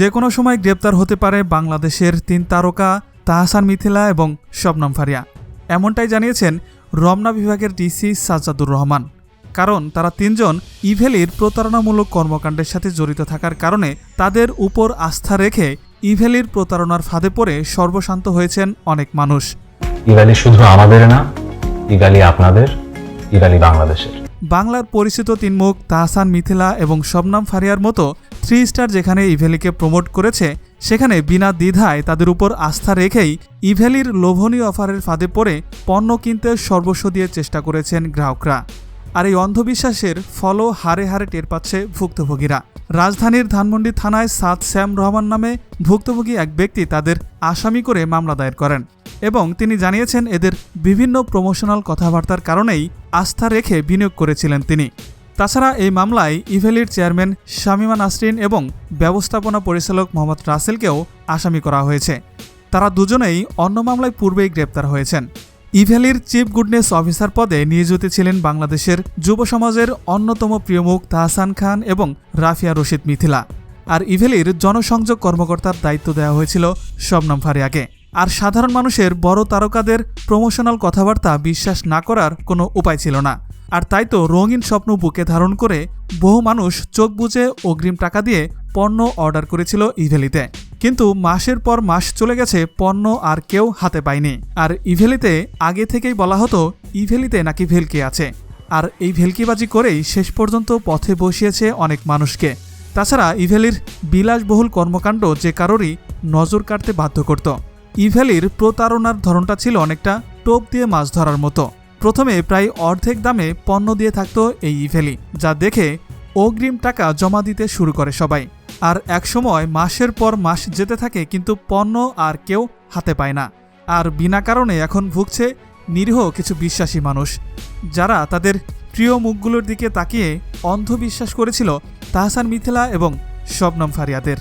যে কোনো সময় গ্রেপ্তার হতে পারে বাংলাদেশের তিন তারকা তাহসান মিথিলা এবং শবনম ফারিয়া। এমনটাই জানিয়েছেন রমনা বিভাগের ডিসি সাজ্জাদুর রহমান। কারণ তারা তিনজন ইভেলির প্রতারণামূলক কর্মকাণ্ডের সাথে জড়িত থাকার কারণে তাদের উপর আস্থা রেখে ইভেলির প্রতারণার ফাঁদে পড়ে সর্বশান্ত হয়েছেন অনেক মানুষ। ইভালি শুধু আমাদের না ইভালি আপনাদের ইভালি বাংলাদেশের। বাংলার পরিচিত তিনমুখ তাহসান মিথিলা এবং শবনাম ফারিয়ার মতো থ্রি স্টার যেখানে ইভেলিকে প্রমোট করেছে, সেখানে বিনা দ্বিধায় তাদের উপর আস্থা রেখেই ইভেলির লোভনীয় অফারের ফাঁদে পড়ে পণ্য কিনতে সর্বস্ব দিয়ে চেষ্টা করেছেন গ্রাহকরা। আর এই অন্ধবিশ্বাসের ফলও হারে হারে টের পাচ্ছে ভুক্তভোগীরা। রাজধানীর ধানমন্ডি থানায় সাদ শ্যাম রহমান নামে ভুক্তভোগী এক ব্যক্তি তাদের আসামি করে মামলা দায়ের করেন এবং তিনি জানিয়েছেন এদের বিভিন্ন প্রমোশনাল কথাবার্তার কারণেই আস্থা রেখে বিনিয়োগ করেছিলেন তিনি। তাছাড়া এই মামলায় ইভেলির চেয়ারম্যান শামিমা নাসরিন এবং ব্যবস্থাপনা পরিচালক মোহাম্মদ রাসেলকেও আসামি করা হয়েছে। তারা দুজনেই অন্য মামলায় পূর্বেই গ্রেপ্তার হয়েছেন। ইভেলির চিফ গুডনেস অফিসার পদে নিয়োজিত ছিলেন বাংলাদেশের যুব সমাজের অন্যতম প্রিয়মুখ তাহসান খান এবং রাফিয়া রশিদ মিথিলা। আর ইভেলির জনসংযোগ কর্মকর্তার দায়িত্ব দেওয়া হয়েছিল শবনম ফারিয়াকে। আর সাধারণ মানুষের বড় তারকাদের প্রমোশনাল কথাবার্তা বিশ্বাস না করার কোনো উপায় ছিল না। আর তাই তো রঙিন স্বপ্ন বুকে ধারণ করে বহু মানুষ চোখ বুজে অগ্রিম টাকা দিয়ে পণ্য অর্ডার করেছিল ইভেলিতে। কিন্তু মাসের পর মাস চলে গেছে পণ্য আর কেউ হাতে পায়নি। আর ইভেলিতে আগে থেকেই বলা হতো, ইভেলিতে নাকি ভেলকি আছে। আর এই ভেলকিবাজি করেই শেষ পর্যন্ত পথে বসিয়েছে অনেক মানুষকে। তাছাড়া ইভেলির বিলাসবহুল কর্মকাণ্ড যে কারোরই নজর কাটতে বাধ্য করত। ইভেলির প্রতারণার ধরনটা ছিল অনেকটা টোপ দিয়ে মাছ ধরার মতো। প্রথমে প্রায় অর্ধেক দামে পণ্য দিয়ে থাকতো এই ইভেলি, যা দেখে অগ্রিম টাকা জমা দিতে শুরু করে সবাই। আর একসময় মাসের পর মাস যেতে থাকে কিন্তু পণ্য আর কেউ হাতে পায় না। আর বিনা কারণে এখন ভুগছে নিরীহ কিছু বিশ্বাসী মানুষ। যারা তাদের প্রিয় মুখগুলোর দিকে তাকিয়ে অন্ধবিশ্বাস করেছিল তাহসান মিথিলা এবং শবনম ফারিয়াদের।